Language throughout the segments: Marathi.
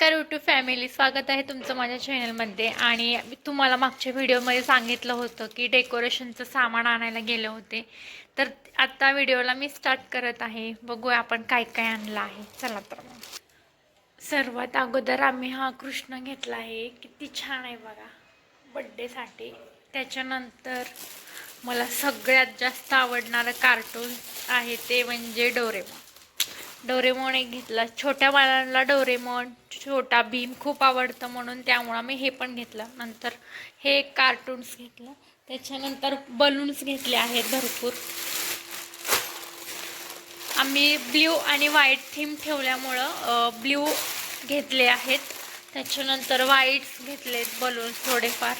नमस्कार यूट्यूब फॅमिली स्वागत आहे तुमचं माझ्या चॅनलमध्ये आणि तुम्हाला मागच्या व्हिडिओमध्ये सांगितलं होतं की डेकोरेशनचं सामान आणायला गेले होते. तर आता व्हिडिओला मी स्टार्ट करत आहे. बघूया आपण काय काय आणलं आहे. चला तर मग. सर्वात अगोदर आम्ही हा कृष्ण घेतला आहे. किती छान आहे बघा. बड्डेसाठी त्याच्यानंतर मला सगळ्यात जास्त आवडणारं कार्टून आहे ते म्हणजे डोरेमॉन. डोरेमॉन एक घेतला. छोट्या बाळांना डोरेमॉन छोटा भीम खूप आवडतं म्हणून त्यामुळं मी हे पण घेतलं. नंतर हे एक कार्टून्स घेतलं. त्याच्यानंतर बलून्स घेतले आहेत भरपूर. आम्ही ब्ल्यू आणि व्हाईट थीम ठेवल्यामुळं ब्ल्यू घेतले आहेत. त्याच्यानंतर व्हाईट्स घेतलेत बलून्स थोडेफार.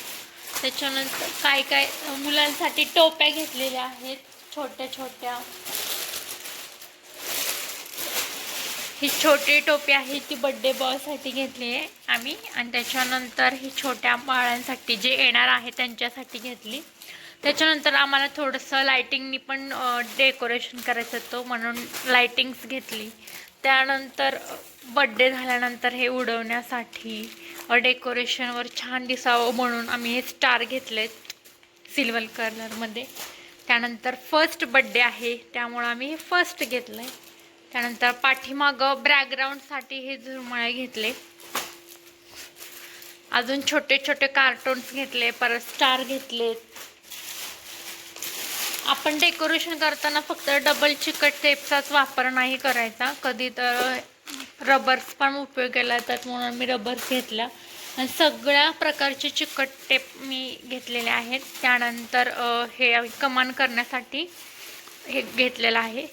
त्याच्यानंतर काय काय मुलांसाठी टोप्या घेतलेल्या आहेत छोट्या छोट्या ही छोटी टोपी आहे ती बड्डे बॉयसाठी घेतली आहे. आम्ही आणि त्याच्यानंतर ही छोट्या बाळांसाठी जे येणार आहे त्यांच्यासाठी घेतली. त्याच्यानंतर आम्हाला थोडंसं लायटिंगनी पण डेकोरेशन करायचं होतं म्हणून लायटिंग्स घेतली. त्यानंतर बड्डे झाल्यानंतर हे उडवण्यासाठी डेकोरेशनवर छान दिसावं म्हणून आम्ही हे स्टार घेतलेत सिल्वर कलरमध्ये त्यानंतर फर्स्ट बड्डे आहे त्यामुळं आम्ही हे फर्स्ट घेतलं आहे त्यानंतर पाठीमागं बॅकग्राऊंडसाठी हे झुरमळे घेतले. अजून छोटे छोटे कार्टून्स घेतले परत स्टार घेतले. आपण डेकोरेशन करताना फक्त डबल चिकट टेपचाच वापर नाही करायचा. कधी तर रबर्स पण उपयोग केला जातात म्हणून मी रबर्स घेतल्या. आणि सगळ्या प्रकारचे चिकट टेप मी घेतलेले आहेत. त्यानंतर हे कमान करण्यासाठी हे घेतलेलं आहे.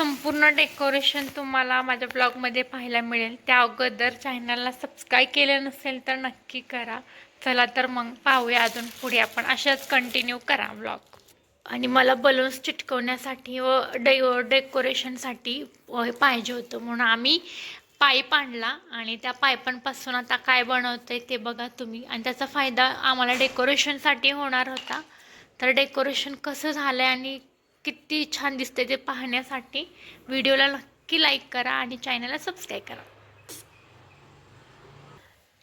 संपूर्ण डेकोरेशन तुम्हाला माझ्या ब्लॉगमध्ये पाहायला मिळेल. त्या अगोदर चॅनलला सबस्क्राईब केलं नसेल तर नक्की करा. चला तर मग पाहूया अजून पुढे आपण. अशाच कंटिन्यू करा ब्लॉग आणि मला बलून्स चिटकवण्यासाठी व डे डेकोरेशनसाठी पाहिजे होतं. म्हणून आम्ही पाईप आणला आणि त्या पायपांपासून आता काय बनवतं आहे ते बघा तुम्ही. आणि त्याचा फायदा आम्हाला डेकोरेशनसाठी होणार होता. तर डेकोरेशन कसं झालं आहे आणि किती छान दिसते ते पाहण्यासाठी. व्हिडिओला नक्की लाईक करा आणि चॅनलला सबस्क्राईब करा.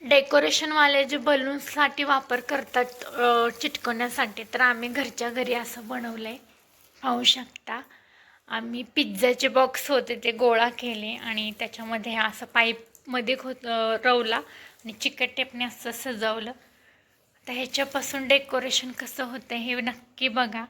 डेकोरेशनवाले जे बलून्ससाठी वापर करतात चिटकवण्यासाठी तर आम्ही घरच्या घरी असं बनवलं आहे पाहू शकता. आम्ही पिझ्झाचे बॉक्स होते ते गोळा केले आणि त्याच्यामध्ये असं पाईपमध्ये खोत रवला आणि चिकट टेपने असं सजवलं. तर ह्याच्यापासून डेकोरेशन कसं होतं हे नक्की बघा.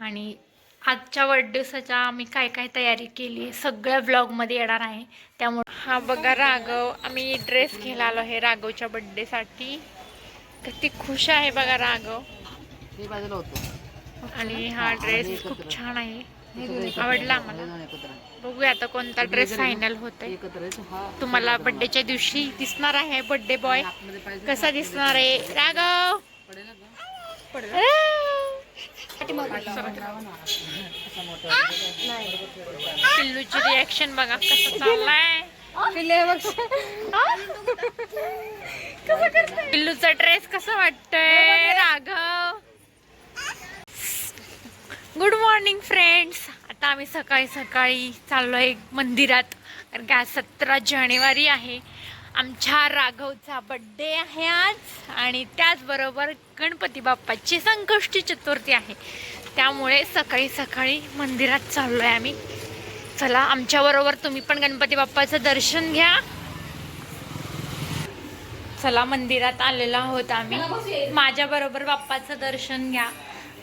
आणि आजच्या वाढदिवसाच्या आम्ही काय काय तयारी केली आहे सगळ्या ब्लॉगमध्ये येणार आहे. त्यामुळे हा बघा राघव आम्ही ड्रेस घ्यायला आलो आहे राघवच्या बड्डेसाठी किती खुश आहे बघा राघव. होतो आणि हा ड्रेस खूप छान आहे. आवडला आम्हाला? बघूया आता कोणता ड्रेस फायनल होतोय. एकत्र हा तुम्हाला बड्डेच्या दिवशी दिसणार आहे बड्डे बॉय कसा दिसणार आहे? राघव! पडेल? पिल्लूची रिॲक्शन बघा कसं चाललाय. पिल्लूचा ड्रेस कसं वाटतंय राघव? गुड मॉर्निंग फ्रेंड्स आता आम्ही सकाळी सकाळी चाललो आहे मंदिरात. कारण का सतरा जानेवारी आहे. आमच्या राघवचा बड्डे आहे आज आणि त्याचबरोबर गणपती बाप्पाची संकष्टी चतुर्थी आहे. त्यामुळे सकाळी सकाळी मंदिरात चाललो आहे आम्ही. चला आमच्याबरोबर तुम्ही पण गणपती बाप्पाचं दर्शन घ्या. चला मंदिरात आलेलो आहोत आम्ही. माझ्याबरोबर बाप्पाचं दर्शन घ्या.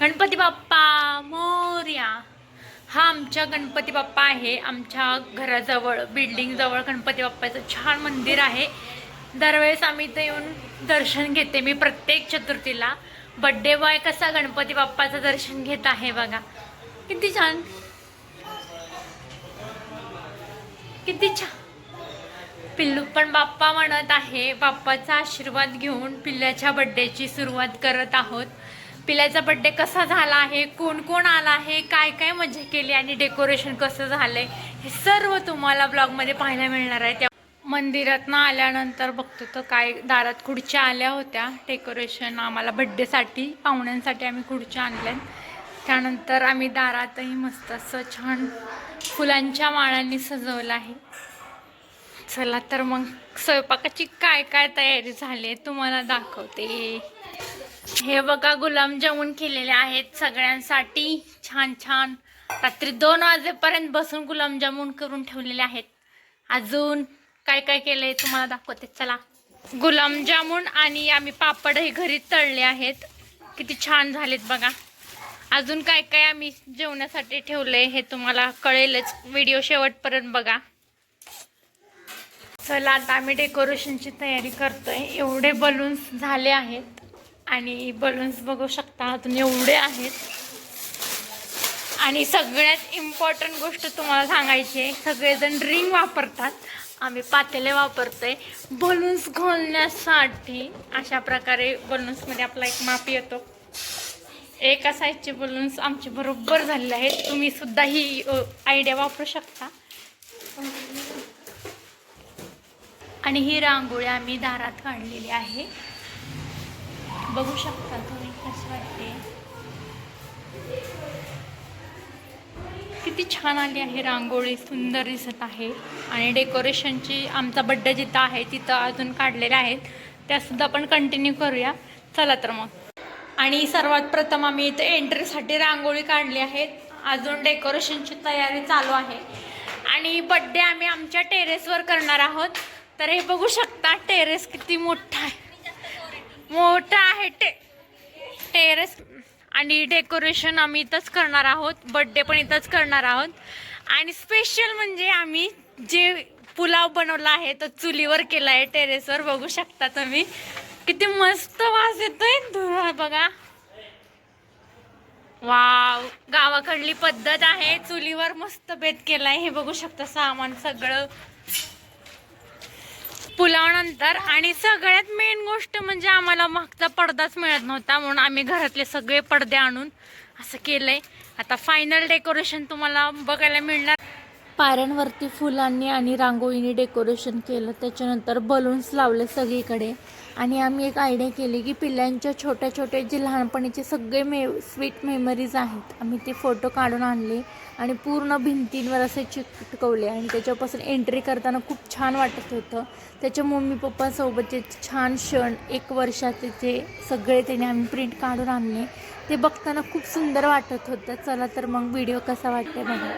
गणपती बाप्पा मोर्या. हा आमच्या गणपती बाप्पा आहे. आमच्या घराजवळ बिल्डिंगजवळ गणपती बाप्पाचं छान मंदिर आहे. दरवेळेस आम्ही इथं येऊन दर्शन घेते मी प्रत्येक चतुर्थीला. बड्डे बॉय कसा गणपती बाप्पाचं दर्शन घेत आहे बघा. किती छान. किती छान. पिल्लू पण बाप्पा म्हणत आहे बाप्पाचा आशीर्वाद घेऊन पिल्ल्याच्या बड्डेची सुरुवात करत आहोत. पिल्याचा बड्डे कसा झाला आहे? कोण कोण आला आहे? काय काय मजा केली आणि डेकोरेशन कसं झालंय? हे सर्व तुम्हाला ब्लॉगमध्ये पाहायला मिळणार आहे. त्या मंदिरातनं आल्यानंतर बघतो तर काय दारात खुर्च्या आल्या होत्या. डेकोरेशन आम्हाला बड्डेसाठी पाहुण्यांसाठी आम्ही खुर्च्या आणल्या त्यानंतर आम्ही दारातही मस्त असं छान फुलांच्या माळांनी सजवलं आहे. चला तर मग स्वयंपाकाची काय काय तयारी झाली आहे तुम्हाला दाखवते. हे बघा गुलाबजामुन केलेले आहेत सगळ्यांसाठी. छान छान. रात्री दोन वाजेपर्यंत बसून गुलाबजामुन करून ठेवलेले आहेत. अजून काय काय केलंय तुम्हाला दाखवते चला. गुलाबजामुन आणि आम्ही पापडही घरी तळले आहेत. किती छान झालेत बघा. अजून काय काय आम्ही जेवणासाठी ठेवलंय हे तुम्हाला कळेलच. व्हिडिओ शेवटपर्यंत बघा. चला आता आम्ही डेकोरेशनची तयारी करतोय. एवढे बलून्स झाले आहेत. आणि बलून्स बघू शकता अजून एवढे आहेत. आणि सगळ्यात इम्पॉर्टंट गोष्ट तुम्हाला सांगायची आहे सगळेजण रिंग वापरतात. आम्ही पातेले वापरतोय. बलून्स घालण्यासाठी अशा प्रकारे बलून्समध्ये आपला एक माप येतो. एका साईजचे बलून्स आमचे बरोबर झालेले आहेत. तुम्ही सुद्धा ही आयडिया वापरू शकता. आणि ही रांगोळी आम्ही दारात काढलेली आहे. बघू शकता तुम्ही कशी वाटते? किती छान आली आहे रांगोळी सुंदर दिसत आहे. आणि डेकोरेशनची आमचा बड्डे जिथं आहे तिथं अजून काढलेल्या आहेत. त्यासुद्धा आपण कंटिन्यू करूया. चला तर मग. आणि सर्वात प्रथम आम्ही इथं एंट्रीसाठी रांगोळी काढली आहेत. अजून डेकोरेशनची तयारी चालू आहे. आणि बड्डे आम्ही आमच्या टेरेसवर करणार आहोत. तर हे बघू शकता टेरेस किती मोठा आहे. मोठा आहे टे टेरेस. आणि डेकोरेशन आम्ही इथंच करणार आहोत. बड्डे पण इथंच करणार आहोत. आणि स्पेशल म्हणजे आम्ही जे पुलाव बनवला आहे तो चुलीवर केला आहे टेरेसवर. बघू शकता तुम्ही. किती मस्त वास येतोय. धुरा बघा. वाव. गावाकडली पद्धत आहे. चुलीवर मस्त बेत केलाय. हे बघू शकता सामान सगळं. पुलावनंतर आणि सगळ्यात मेन गोष्ट म्हणजे आम्हाला मागचा पडदाच मिळत नव्हता म्हणून आम्ही घरातले सगळे पडदे आणून असं केलंय. आता फायनल डेकोरेशन तुम्हाला बघायला मिळणार. पायऱ्यांवरती फुलांनी आणि रांगोळीने डेकोरेशन केलं. त्याच्यानंतर बलून्स लावले सगळीकडे. आणि आम्ही एक आयडिया केली की पिल्लांच्या छोट्या छोट्या जे लहानपणीचे सगळे मे स्वीट मेमरीज आहेत आम्ही ते फोटो काढून आणले आणि पूर्ण भिंतींवर असे चिटकवले आणि त्याच्यापासून एंट्री करताना खूप छान वाटत होतं. त्याच्या मम्मी पप्पासोबतचे छान क्षण एक वर्षाचे जे सगळे त्याने आम्ही प्रिंट काढून आणले ते बघताना खूप सुंदर वाटत होतं. चला तर मग व्हिडिओ कसा वाटते बघा.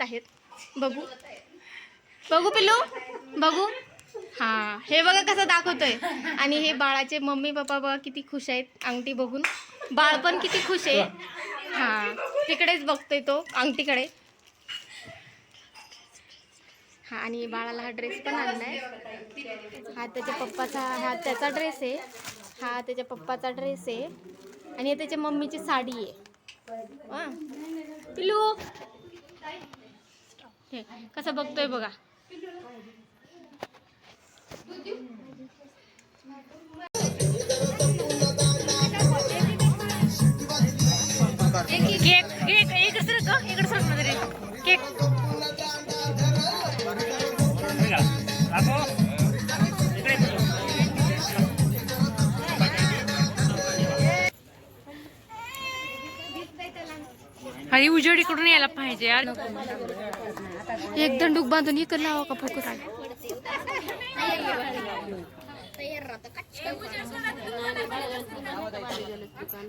आहेत. बघू. बघू पिल्लू. बघू. हा हे बघा कसं दाखवतोय. आणि हे बाळाचे मम्मी पप्पा बघा किती खुश आहेत. अंगठी बघून. बाळ पण किती खुश आहे. हा तिकडेच बघतोय तो अंगठीकडे. हा आणि बाळाला हा ड्रेस पण आणलाय. हा त्याच्या पप्पाचा हा त्याचा ड्रेस आहे. हा त्याच्या पप्पाचा ड्रेस आहे. आणि हे त्याच्या मम्मीची साडी आहे. पिलू हे कसं बघतोय बघा. केक केक इकडे सर का इकडे सरमध्ये केक. आणि उजेड इकडून यायला पाहिजे यार. एक दंडूक बांधून इकडे लावा का फोकस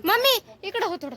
मम्मी इकडं हो थोडं.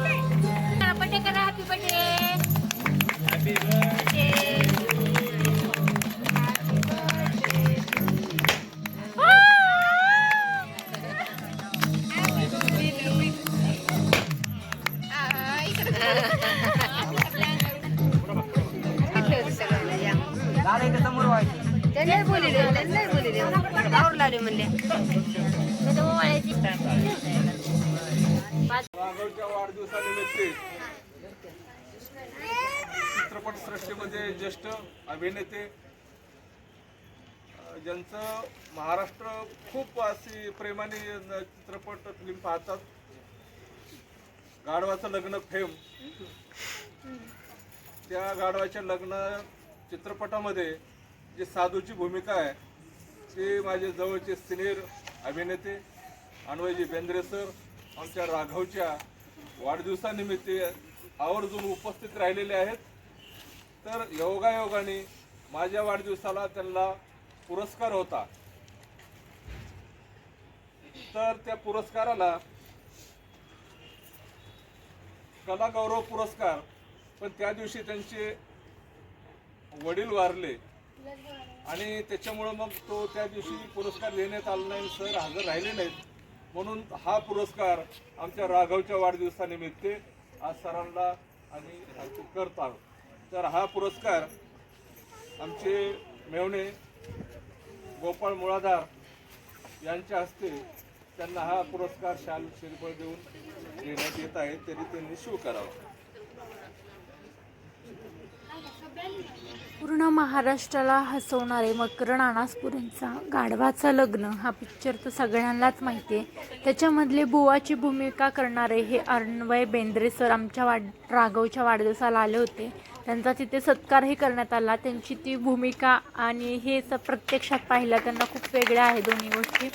राघवच्या वाढदिवसानिमित्त चित्रपट सृष्टीमध्ये ज्येष्ठ अभिनेते ज्यांचं महाराष्ट्र खूप अशी प्रेमाने चित्रपट फिल्म पाहतात. गाढवाचं लग्न फेम. त्या गाढवाच्या लग्न चित्रपटामध्ये जी साधूची भूमिका आहे ते माझे जवळचे सिनियर अभिनेते अन्वयजी बेंद्रे सर आमच्या राघवच्या वाढदिवसानिमित्त आवर्जून उपस्थित राहिलेले आहेत. तर योगायोगाने माझ्या वाढदिवसाला त्यांना पुरस्कार होता. तर त्या पुरस्काराला कला गौरव पुरस्कार पण त्या दिवशी त्यांचे वडील वारले. आणि त्याच्यामुळं मग तो त्या दिवशी पुरस्कार देण्यात आला नाही सर हजर राहिले नाहीत. म्हणून हा पुरस्कार आमच्या राघवच्या वाढदिवसानिमित्त आज सरांना आणि करत आहोत तर हा पुरस्कार आमचे मेवणे गोपाळ मुळाधार यांच्या हस्ते त्यांना हा पुरस्कार शाल शिरपळ देऊन देण्यात येत आहे. तरी त्यांनी स्वीकारावा पूर्ण महाराष्ट्राला हसवणारे मकर नानासपुरेंचा गाढवाचं लग्न. हा पिक्चर तर सगळ्यांनाच माहिती आहे. त्याच्यामधले बुवाची भूमिका करणारे हे अर्णवय बेंद्रे सर आमच्या वाढ राघवच्या वाढदिवसाला आले होते. त्यांचा तिथे सत्कारही करण्यात आला. त्यांची ती भूमिका आणि हे स प्रत्यक्षात पाहिलं त्यांना खूप वेगळ्या आहे दोन्ही गोष्टी.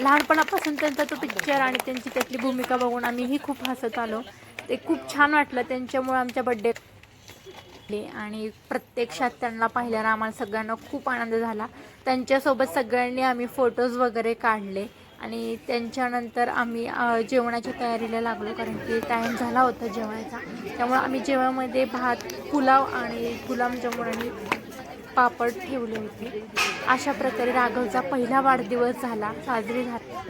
लहानपणापासून त्यांचा तो पिक्चर आणि त्यांची त्यातली भूमिका बघून आम्हीही खूप हसत आलो. ते खूप छान वाटलं त्यांच्यामुळे आमच्या बड्डे आणि प्रत्यक्षात त्यांना पाहिल्यानं आम्हाला सगळ्यांना खूप आनंद झाला. त्यांच्यासोबत सगळ्यांनी आम्ही फोटोज वगैरे काढले आणि त्यांच्यानंतर आम्ही जेवणाच्या तयारीला लागलो कारण की टाईम झाला होता जेवायचा. त्यामुळे आम्ही जेवणामध्ये भात पुलाव आणि गुलाबजामुन आणि पापड ठेवले होते. अशा प्रकारे राघवचा पहिला वाढदिवस झाला साजरी झाला.